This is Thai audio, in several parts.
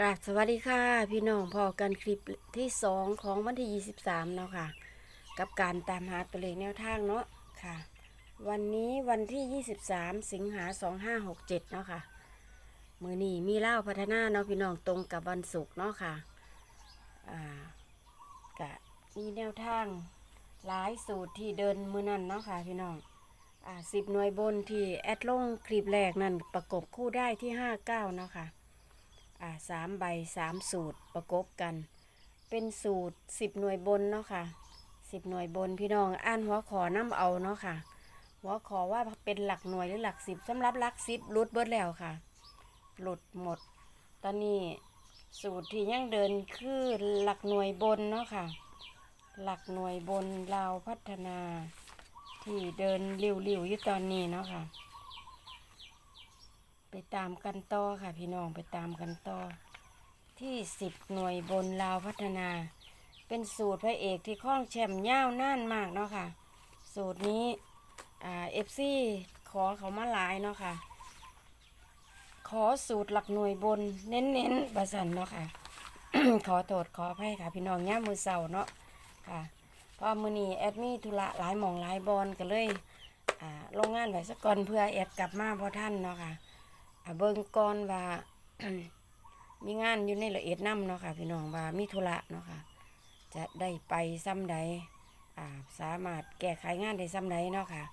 กราบสวัสดีค่ะ พี่น้องพอกันคลิปที่สองของวันที่ 23 เนาะค่ะ กับการตามหาตัวเลขแนวทางเนาะค่ะ วันนี้วันที่ 23 สิงหา 2567 เนาะค่ะ มือนี้มีเล่าพัฒนาเนาะพี่น้องตรงกับวันศุกร์เนาะค่ะอ่ากะมีแนวทางหลายสูตรที่เดินมือนั่นเนาะค่ะพี่น้องอ่าสิบหน่วยบนที่แอดลงคลิปแรกนั่นประกบคู่ได้ที่ 59 เนาะค่ะ อ่าสามใบสามสูตรประกบกัน เป็นสูตรสิบหน่วยบนเนาะค่ะสิบหน่วยบนพี่น้องอ่านหัวขอน้ำเอาเนาะค่ะ หัวขอว่าเป็นหลักหน่วยหรือหลักสิบสำหรับหลักสิบหลุดเบิดแล้วค่ะ หลุดหมด ตอนนี้สูตรที่ยังเดินคือหลักหน่วยบนเนาะค่ะ หลักหน่วยบนลาวพัฒนา ที่เดินริ้วๆอยู่ตอนนี้เนาะค่ะ ไปตามกันต่อค่ะพี่น้องไปตามกันต่อ ที่สิบหน่วยบนลาวพัฒนา เป็นสูตรพระเอกที่คล้องแชมป์ยาวน่านมากเนาะค่ะ สูตรนี้เอฟซีขอเขามาหลายเนาะค่ะ ขอสูตรหลักหน่วยบนเน้นๆประสันเนาะค่ะ ขอโทษขออภัยค่ะ พี่น้องย่ามือเสาเนาะค่ะพราะมือนี้แอดมีธุระหลายหมองหลายบอลก็เลยอ่าลงงานไว้สักก่อนเพื่อแอดกลับมาพอท่านเนาะค่ะ เบิ่งก่อนว่ามีงานอยู่ในละเอียดน้ำเนาะค่ะ พี่น้องว่ามีธุระเนาะค่ะ จะได้ไปซ้ำใดาสามารถแก้ไขงานได้ซ้ำใดเนาะค่ะ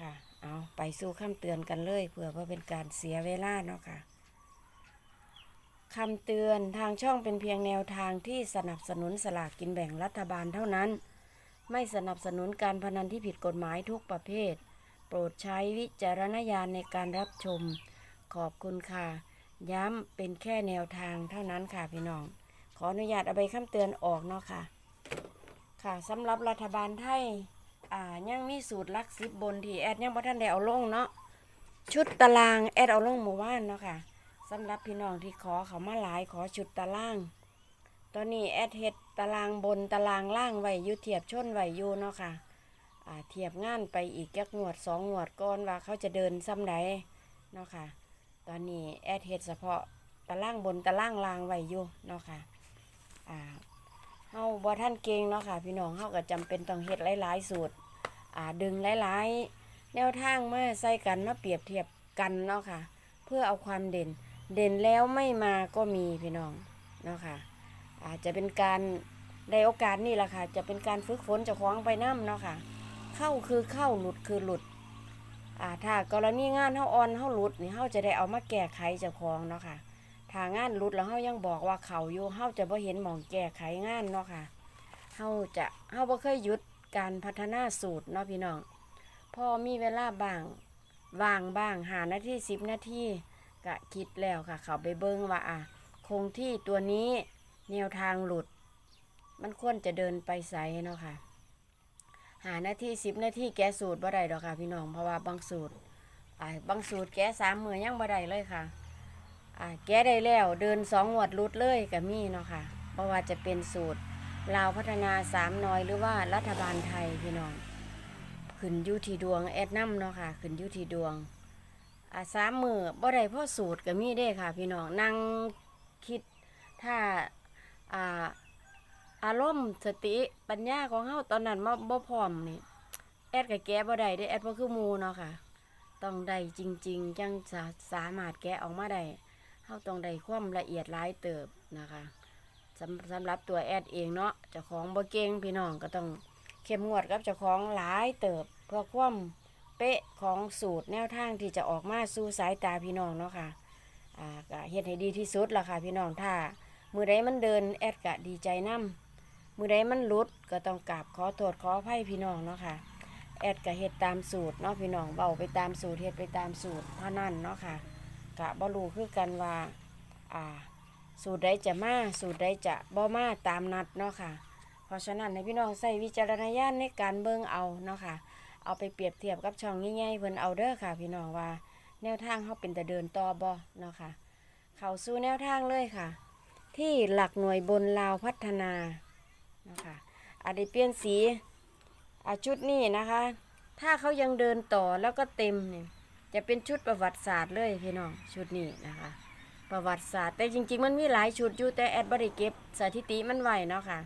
ค่ะเอาไปสู่คำเตือนกันเลยเพื่อเพื่อเป็นการเสียเวลาเนาะค่ะคำเตือนทางช่องเป็นเพียงแนวทางที่สนับสนุนสลากกินแบ่งรัฐบาลเท่านั้น ไม่สนับสนุนการพนันที่ผิดกฎหมายทุกประเภท โปรดใช้วิจารณญาณในการรับชม ขอบคุณค่ะ ย้ำเป็นแค่แนวทางเท่านั้นค่ะพี่น้อง ขออนุญาตเอาใบคำเตือนออกเนาะค่ะ ค่ะสำหรับรัฐบาลไทย อ่ายังมีสูตรลักซิบบนที่แอดยังบ่ทันได้เอาลงเนาะ ชุดตารางแอดเอาลงเมื่อวานเนาะค่ะสำหรับพี่น้องที่ขอเขามาหลายขอชุดตาราง ตอนนี้แอดเฮ็ดตารางบนตารางล่างไว้อยู่เทียบชนไว้อยู่เนาะค่ะอ่าเทียบงานไปอีกจักงวดสองงวดก่อนว่าเขาจะเดินซ้ำใดเนาะค่ะ ตอนนี้แอดเฮ็ดเฉพาะตารางบนตารางล่างไว้อยู่เนาะค่ะอ่าเฮาบ่ท่านเก่งเนาะค่ะ พี่น้องเฮาก็จำเป็นต้องเฮ็ดหลายๆสูตรอ่าดึงหลายๆ แนวทางมาใส่กันมาเปรียบเทียบกันเนาะค่ะ เพื่อเอาความเด่น เด่นแล้วไม่มาก็มีพี่น้องเนาะค่ะอาจจะเป็นการได้โอกาสนี่แหละค่ะ จะเป็นการฝึกฝนจะคล้องไปน้ำเนาะค่ะ เข้าคือเข้าหลุดคือหลุด อ่าถ้ากรณีงานเฮาออนเฮาหลุดนี่เฮาจะได้เอามาแก้ไขเจ้าของเนาะค่ะถ้างานหลุดแล้วเฮายังบอกว่าเขาอยู่เฮาจะบ่เห็นหมองแก้ไขงานเนาะค่ะเฮาจะเฮาบ่เคยหยุดการพัฒนาสูตรเนาะพี่น้องพอมีเวลาบ้างว่างบ้างหานาทีสิบนาทีก็คิดแล้วค่ะ เขาไปเบิ่งว่าอะคงที่ตัวนี้แนวทางหลุด มันควรจะเดินไปไสเนาะค่ะ หานาทีสิบนาทีแก้สูตรบ่ได้ดอกค่ะ พี่น้องเพราะว่าบางสูตรอ่าบางสูตรแก้สามมือยังบ่ได้เลยค่ะอ่าแก้ได้แล้วเดินสองหวดรุดเลยก็มีเนาะค่ะเพราะว่าจะเป็นสูตรลาวพัฒนาสามน้อยหรือว่ารัฐบาลไทยพี่น้องขึ้นยูทีดวงแอดน้ำเนาะค่ะขึ้นยูทีดวงอ่าสามมือบ่ได้พ่อสูตรก็มีได้ค่ะ พี่น้องนั่งคิดถ้าอ่า อารมณ์สติปัญญาของเฮาตอนนั้นบ่บ่พร้อมนี่แอดก็แก้บ่ได้เด้แอดบ่คือหมูเนาะค่ะ ต้องได้จริง ๆ จังจะสามารถแกะออกมาได้เฮาต้องได้ความละเอียดหลายเติบนะคะสำสำหรับตัวแอดเองเนาะเจ้าของบ่เก่งพี่น้องก็ต้องเข้มงวดกับเจ้าของหลายเติบ เพื่อความเป๊ะของสูตรแนวทางที่จะออกมาสู่สายตาพี่น้องเนาะค่ะอ่าก็เฮ็ดให้ดีที่สุดล่ะค่ะพี่น้องถ้ามือใดมันเดินแอดก็ดีใจนํ มือใดมันลุดก็ต้องกราบขอโทษขออภัยพี่น้องเนาะค่ะ แอดก็เฮ็ดตามสูตรเนาะพี่น้องเบาไปตามสูตรเฮ็ดไปตามสูตรเท่านั้นเนาะค่ะกะบ่รู้คือกันว่าอ่า สูตรใดจะมาสูตรใดจะบ่มาตามนัดเนาะค่ะ เพราะฉะนั้นให้พี่น้องใส่วิจารณญาณในการเบิ่งเอาเนาะค่ะ เอาไปเปรียบเทียบกับช่องง่ายๆเพิ่นเอาเด้อค่ะ พี่น้องว่าแนวทางเขาเป็นแต่เดินต่อบ่เนาะค่ะ เข้าสู่แนวทางเลยค่ะ ที่หลักหน่วยบนลาวพัฒนา นะคะอาจจะเปลี่ยนสีอาชุดนี้นะคะ ถ้าเขายังเดินต่อแล้วก็เต็มเนี่ยจะเป็นชุดประวัติศาสตร์เลยพี่น้องชุดนี้นะคะ ประวัติศาสตร์แต่จริง ๆ มันมีหลายชุดอยู่แต่แอดบ่ได้เก็บสถิติมันไหวเนาะค่ะ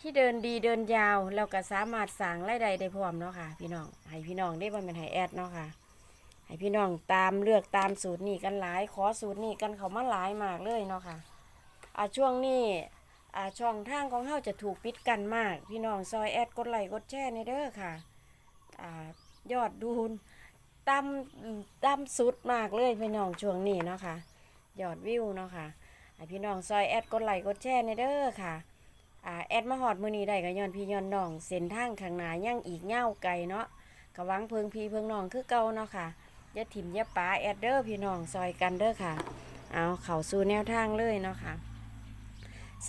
ที่เดินดีเดินยาวแล้วก็สามารถสร้างรายได้ได้พร้อมเนาะค่ะพี่น้องให้พี่น้องได้บ่แม่นให้แอดเนาะค่ะให้พี่น้องตามเลือกตามสูตรนี้กันหลายขอสูตรนี้กันเขามาหลายมากเลยเนาะค่ะอ่าช่วงนี้ ช่องทางของเฮาจะถูกปิดกันมาก พี่น้องซอยแอดกดไลค์กดแชร์ในเด้อค่ะอยอดดูนต่ำต่ำสุดมากเลยพี่น้องช่วงนี้เนาะค่ะยอดวิวเนาะค่ะพี่น้องซอยแอดกดไลค์กดแชร์ในเด้อค่ะอ่าแอดมาหอดมือนี้ได้ก็ย้อนพี่ย้อนน้องเส้นทางข้างหน้ายังอีกเง่าไกลเนาะกะวังเพิงพี่เพิงน้องคือเก่าเนาะค่ะย่าถิ่มย่าป๋าแอดเด้อพี่น้องซอยกันเด้อค่ะ เอาเข่าสู่แนวทางเลยเนาะค่ะ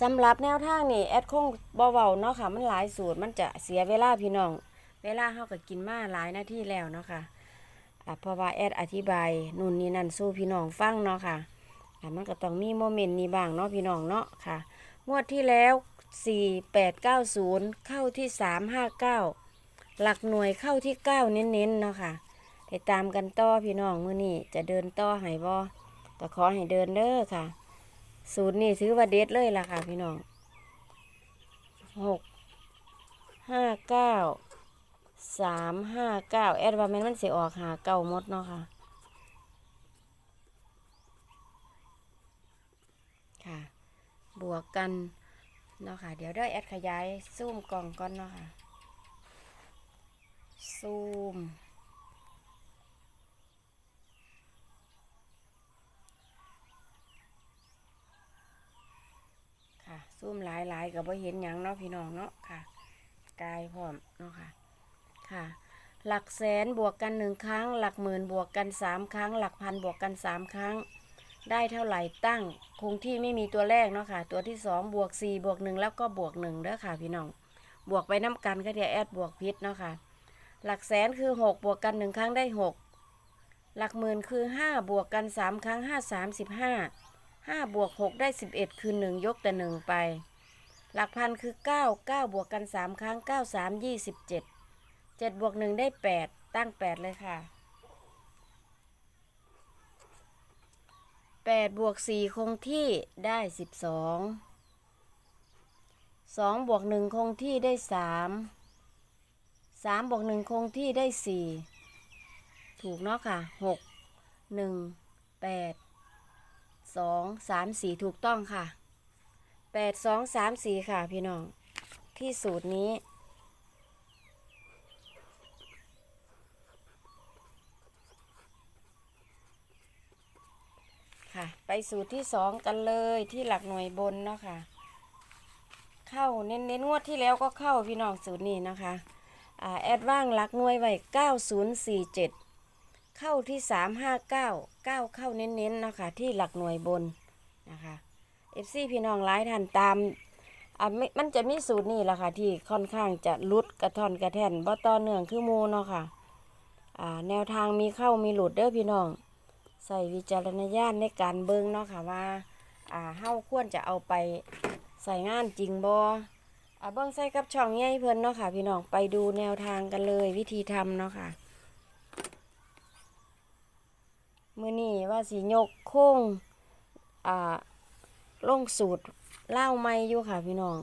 สำหรับแนวทางนี่แอดคงบ่เว้าเนาะค่ะ มันหลายสูตรมันจะเสียเวลาพี่น้อง เวลาเฮาก็กินมาหลายนาทีแล้วเนาะค่ะอะเพราะว่าแอดอธิบายนู่นนี่นั่นสู้พี่น้องฟังเนาะค่ะอะมันก็ต้องมีโมเมนต์นี้บ้างเนาะพี่น้องเนาะค่ะ งวดที่แล้ว 4890 เข้าที่ 359 หลักหน่วยเข้าที่ 9 เน้นๆเนาะค่ะไปตามกันต่อพี่น้องมื้อนี้จะเดินต่อให้บ่ก็ขอให้เดินเด้อค่ะ สูตรนี้ซื้อว่าเด็ดเลยล่ะค่ะ พี่น้องหกห้าเก้าสามห้าเก้าแอดว่าแม่นมันสิออกหาเก้ามดเนาะค่ะ ค่ะ บวกกันเนาะค่ะ เดี๋ยวเด้แอดขยาย ซูมกล่องก่อนเนาะค่ะ ซูม ซูมหลายหลายๆก็บ่เห็นหยังเนาะพี่น้องเนาะค่ะ กายพร้อมเนาะค่ะ ค่ะ หลักแสนบวกกันหนึ่งครั้ง หลักหมื่นบวกกันสามครั้ง หลักพันบวกกันสามครั้ง ได้เท่าไหร่ตั้ง คงที่ไม่มีตัวแรกเนาะค่ะ ตัวที่สองบวกสี่บวกหนึ่งแล้วก็บวกหนึ่งเด้อค่ะ พี่น้อง บวกไปน้ำกันก็เดี๋ยวแอดบวกพิษเนาะค่ะ หลักแสนคือหกบวกกันหนึ่งครั้งได้หกหลักหมื่นคือห้าบวกกันสามครั้งห้าสามสิบห้า ห้าบวกหกได้สิบเอ็ดคือหนึ่งยกแต่หนึ่งไป หลักพันคือเก้าเก้าบวกกันสามครั้งเก้าสามยี่สิบเจ็ดเจ็ดบวกหนึ่งได้แปดตั้งแปดเลยค่ะแปดบวกสี่คงที่ได้สิบสองสองบวกหนึ่งคงที่ได้สามสามบวกหนึ่งคงที่ได้สี่ถูกเนาะค่ะหกหนึ่งแปด สองสามสี่ถูกต้องค่ะแปดสองสามสี่ค่ะพี่น้อง ที่สูตรนี้ ค่ะ ไปสูตรที่สองกันเลยที่หลักหน่วยบนเนาะค่ะ เข้าเน้นเน้นงวดที่แล้วก็เข้าพี่น้องสูตรนี้นะคะ อ่า แอดว่างหลักหน่วยไว้เก้าศูนย์สี่เจ็ด เข้าที่สามห้าเก้าเก้าเข้าเน้นๆเนาะคะที่หลักหน่วยบนนะคะเอฟซีพี่น้องหลายท่านตามอะไม่มันจะมีสูตรนี่แหละค่ะที่ค่อนข้างจะลุดกระท่อนกระแท่นบ่ต่อเนื่องคือมูเนาะค่ะอ่าแนวทางมีเข้ามีหลุดเด้อพี่น้อง ใส่วิจารณญาณในการเบิ่งเนาะค่ะว่าอ่าเฮาควรจะเอาไปใส่งานจริงบ่อ่าเบิ่งใส่กับช่องใหญ่เพิ่นเนาะค่ะพี่น้องไปดูแนวทางกันเลยวิธีทำเนาะค่ะ มือนี่ว่าสียกโค้งอ่าลงสูตรเล่าไม่อยู่ค่ะพี่น้อง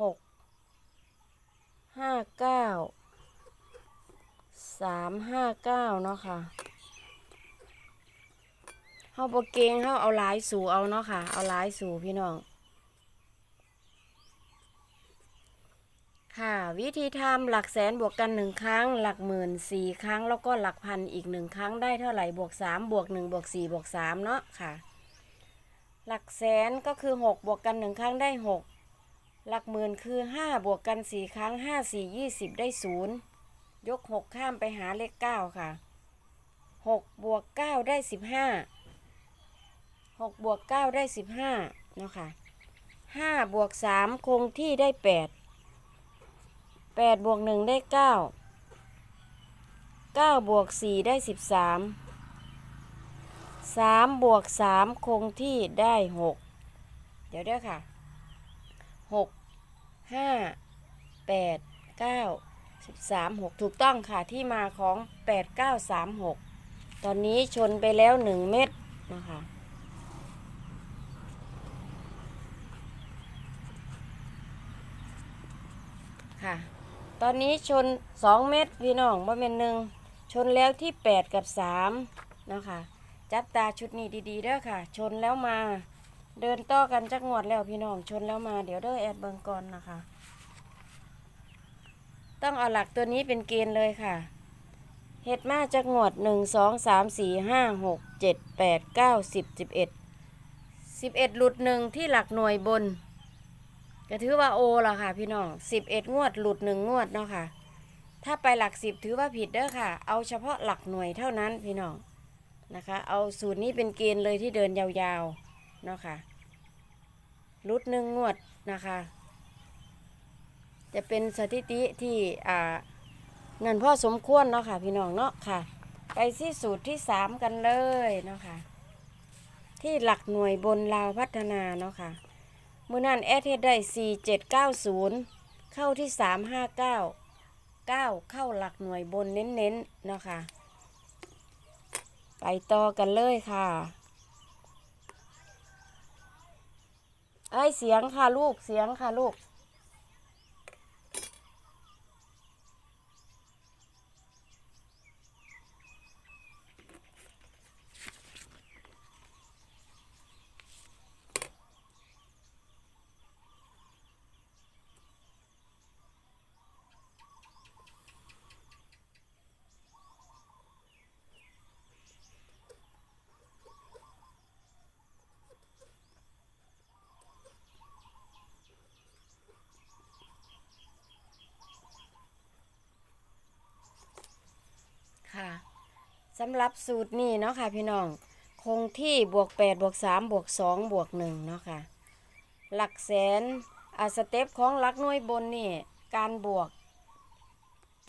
หกห้าเก้าสามห้าเก้าเนาะค่ะเฮาบเกงเฮาเอาหลายสู่เอาเนาะค่ะ เอาหลายสู่พี่น้อง ค่ะวิธีทำหลักแสนบวกกันหนึ่งครั้ง หลักหมื่นสี่ครั้ง แล้วก็หลักพันอีกหนึ่งครั้งได้เท่าไหร่บวกสามบวกหนึ่งบวกสี่บวกสามเนาะค่ะ หลักแสนก็คือหกบวกกันหนึ่งครั้งได้หกหลักหมื่นคือห้าบวกกันสี่ครั้งห้าสี่ยี่สิบได้ศูนย์ยกหกข้ามไปหาเลขเก้าค่ะหกบวกเก้าได้สิบห้าหกบวกเก้าได้สิบห้าเนาะค่ะห้าบวกสามคงที่ได้แปด แปดบวกหนึ่งได้เก้าเก้าบวกสี่ได้สิบสามสามบวกสามคงที่ได้หกเดี๋ยวเด้อค่ะหกห้าแปดเก้าสิบสามหกถูกต้องค่ะที่มาของแปดเก้าสามหกตอนนี้ชนไปแล้วหนึ่งเม็ดนะคะค่ะ ตอนนี้ชน2เม็ดพี่น้องบ่เม็นหนึ่งชนแล้วที่8กับ3นะคะจับตาชุดนี้ดีๆเด้อค่ะ ชนแล้วมา เดินต่อกันจักงวดแล้วพี่น้องชนแล้วมาเดี๋ยวเด้อแอดเบิงก่อนนะคะ ต้องเอาหลักตัวนี้เป็นเกณฑ์เลยค่ะเห็ดมาจากงวดหนึ่งสองสามสี่ห้าหกเจ็ดแปดเก้าสิบสิบเอ็ดสิบเอ็ดหลุดหนึ่งที่หลักหน่วยบน ก็ถือว่าโอละค่ะ พี่น้องสิบเอ็ดงวดหลุดหนึ่งงวดเนาะค่ะ ถ้าไปหลักสิบถือว่าผิดเด้อค่ะ เอาเฉพาะหลักหน่วยเท่านั้นพี่น้องนะคะ เอาสูตรนี้เป็นเกณฑ์เลยที่เดินยาวๆเนาะค่ะหลุดหนึ่งงวดนะคะ จะเป็นสถิติที่อ่าเงินพ่อสมควรเนาะค่ะ พี่น้องเนาะค่ะ ไปที่สูตรที่สามกันเลยเนาะค่ะ ที่หลักหน่วยบนลาวพัฒนาเนาะค่ะ มือนั้นแอดเฮ็ดได้สี่เจ็ดเก้าศูนย์เข้าที่สามห้าเก้าเก้าเข้าหลักหน่วยบนเน้นๆเนาะค่ะไปต่อกันเลยค่ะไอเสียงค่ะลูกเสียงค่ะลูก ค่ะ สำหรับสูตรนี้เนาะค่ะพี่น้อง คงที่บวก8บวก3บวก2บวก1เนาะค่ะ หลักแสนอาสเต็ปของหลักหน่วยบนนี่การบวก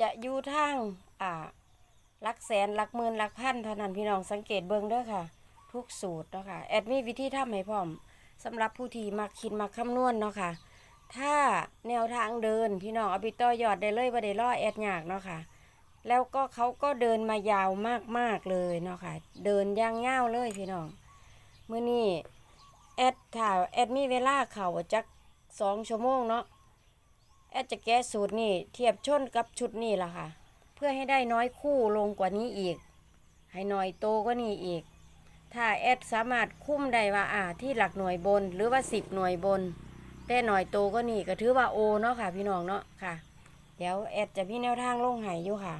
จะอยู่ทางอ่าหลักแสนหลักหมื่นหลักพันเท่านั้นพี่น้องสังเกตเบิ่งเด้อค่ะ ทุกสูตรเนาะค่ะแอดมีวิธีทำให้พร้อมสำหรับผู้ที่มักคิดมักคำนวณเนาะค่ะถ้าแนวทางเดินพี่น้องเอาไปต่อยอดได้เลยบ่ได้รอแอดยากเนาะค่ะ แล้วก็เขาก็เดินมายาวมากๆเลยเนาะค่ะ เดินย่างเง่าเลยพี่น้องเมื่อนี้แอดถ้าแอดมีเวลาเข่าจักสองชั่วโมงเนาะแอดจะแก้สูตรนี่เทียบชนกับชุดนี้ล่ะค่ะ เพื่อให้ได้น้อยคู่ลงกว่านี้อีก ให้หน้อยโตกว่านี้อีก ถ้าแอดสามารถคุ้มได้ว่าอ่าที่หลักหน่วยบนหรือว่าสิบหน่วยบนแต่หน่อยโตก็นี่ก็ถือว่าโอเนาะค่ะ พี่น้องเนาะค่ะ เดี๋ยวแอดจะพี่แนวทางลงหายอยู่ค่ะ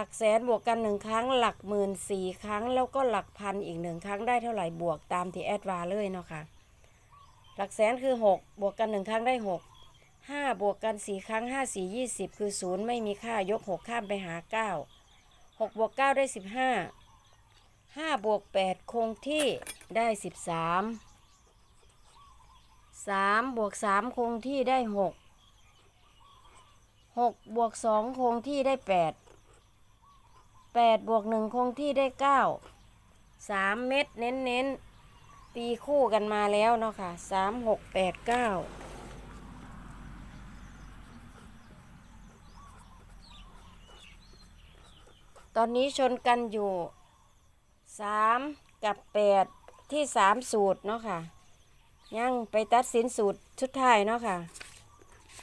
หลักแสนบวกกันหนึ่งครั้ง หลักหมื่นสี่ครั้ง แล้วก็หลักพันอีกหนึ่งครั้งได้เท่าไหร่บวกตามที่แอดวาเลยเนาะค่ะหลักแสนคือหกบวกกันหนึ่งครั้งได้หกห้าบวกกันสี่ครั้งห้าสี่ยี่สิบคือศูนย์ไม่มีค่ายกหกข้ามไปหาเก้าหกบวกเก้าได้สิบห้าห้าบวกแปดคงที่ได้สิบสามสามบวกสามคงที่ได้หกหกบวกสองคงที่ได้แแปดบวกหนึ่งคงที่ได้เก้าสามเม็ดเน้นเน้นตีคู่กันมาแล้วเนาะค่ะสามหกแปดเก้าตอนนี้ชนกันอยู่สามกับแปดที่สามสูตรเนาะค่ะ ยังไปตัดสินสูตรชุดท้ายเนาะค่ะ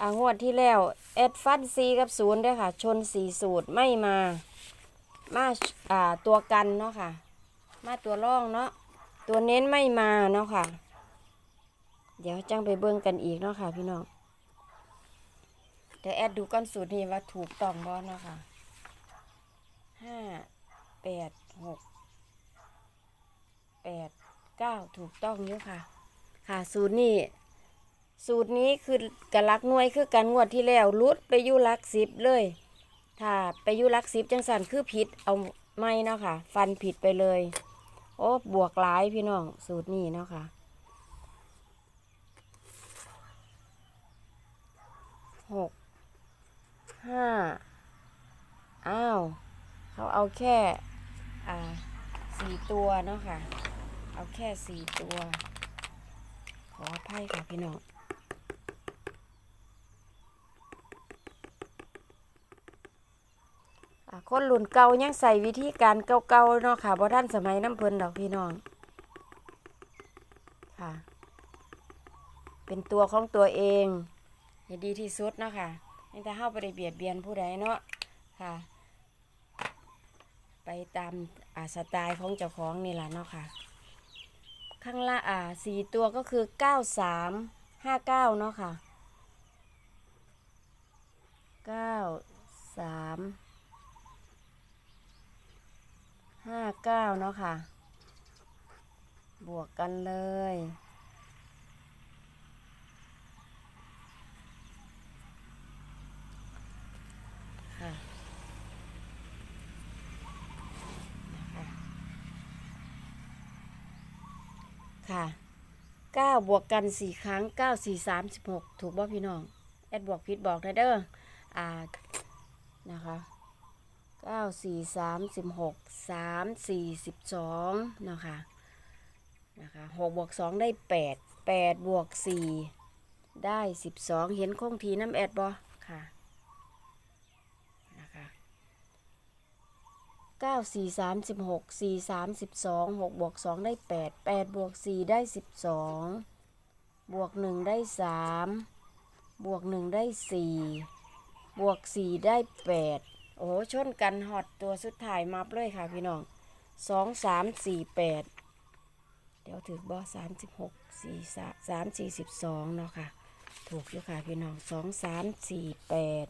อางวดที่แล้วเอ็ดฟันซีกับศูนย์ด้วยค่ะ ชนสี่สูตรไม่มา มาอ่าตัวกันเนาะค่ะ มาตัวร่องเนาะตัวเน้นไม่มาเนาะค่ะ เดี๋ยวจังไปเบิ่งกันอีกเนาะค่ะ พี่น้องเดี๋ยวแอดดูก้อนสูตรนี้ว่าถูกต้องบ่เนาะค่ะห้าแปดหกแปดเก้าถูกต้องอยู่ค่ะ ค่ะสูตรนี้สูตรนี้คือกระลักหน่วยคือการงวดที่แล้วรุดไปอยู่ลักสิบเลย ถ้าไปยู่หลักสิบจังสันคือผิดเอาไม่เนาะค่ะ ฟันผิดไปเลย โอ้บวกหลายพี่น้อง สูตรนี้เนาะค่ะหกห้าอ้าว เขาเอาแค่อ่าสี่ตัวเนาะค่ะ เอาแค่สี่ตัว ขออภัยค่ะพี่น้อง อะ คนรุ่นเก่ายังใส่วิธีการเก่าๆเนาะค่ะบ่ทันสมัยน้ำเพิ่นดอกพี่น้องค่ะ เป็นตัวของตัวเองให้ดีที่สุดเนาะค่ะไม่แต่เฮาได้เบียดเบียนผู้ใดเนาะค่ะ ไปตามอาสไตล์ของเจ้าของนี่แหละเนาะค่ะ ข้างล่างอ่าสี่ตัวก็คือเก้าสามห้าเก้าเนาะค่ะเก้าสาม ห้าเก้าเนาะค่ะ บวกกันเลยค่ะค่ะเก้าบวกกันสี่ครั้งเก้าสี่สามสิบหกถูกบ่พี่น้อง แอดบวกผิดบอกนะเด้ออ่า นะคะ เก้าสี่สามสิบหกสามสี่สิบสองนะคะนะคะหกบวกสองได้แปดแปดบวกสี่ได้สิบสองเห็นคงทีน้ำแอดบ่ค่ะนะคะเก้าสี่สามสิบหกสี่สามสิบสองหกบวกสองได้แปดแปดบวกสี่ได้สิบสองบวกหนึ่งได้สามบวกหนึ่งได้สี่บวกสี่ได้แปด โอ้โหชนกันหอดตัวสุดท้ายมับเลยค่ะพี่น้องสองสามสี่แปดเดี๋ยวถือบ่สามสิบหกสี่สามสามสี่สิบสองเนาะค่ะ ถูกอยู่ค่ะพี่น้องสองสามสี่แปด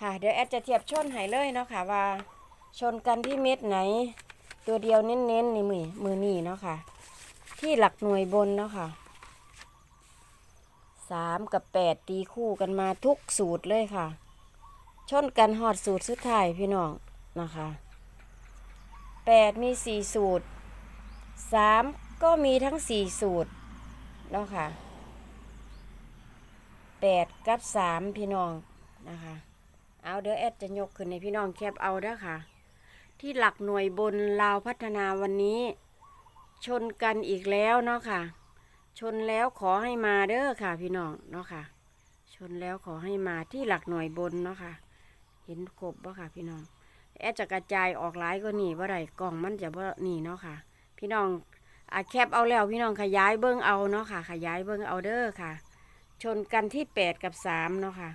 ค่ะเดี๋ยวแอดจะเทียบชนให้เลยเนาะค่ะว่า ชนกันที่เม็ดไหน ตัวเดียวเน้นๆในมือมือนี่เนาะค่ะ ที่หลักหน่วยบนเนาะค่ะ สามกับแปดตีคู่กันมาทุกสูตรเลยค่ะ ชนกันหอดสูตรสุดท้ายพี่น้องนะคะแปดมีสี่สูตรสามก็มีทั้งสี่สูตรเนาะค่ะแปดกับสามพี่น้องนะคะเอาเดี๋ยวแอดจะยกขึ้นในพี่น้องแคบเอาเด้อค่ะ ที่หลักหน่วยบนลาวพัฒนาวันนี้ ชนกันอีกแล้วเนาะค่ะ ชนแล้วขอให้มาเด้อค่ะพี่น้องเนาะค่ะ ชนแล้วขอให้มาที่หลักหน่วยบนเนาะค่ะ เห็นครบบ่ค่ะ พี่น้อง แอดจะกระจายออกหลายก็นี่ว่าไรกล่องมันจะบ่านี่เนาะค่ะ พี่น้องอาแคบเอาแล้วพี่น้องขยายเบิ้งเอาเนาะค่ะ ขยายเบิ้งเอาเด้อค่ะ ชนกันที่แปดกับสามเนาะค่ะ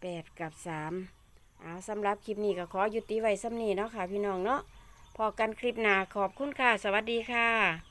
แปดกับสามเอาสำหรับคลิปนี้ก็ขอยุติไว้สำนีเนาะค่ะ พี่น้องเนาะพอกันคลิปหน้าขอบคุณค่ะ สวัสดีค่ะ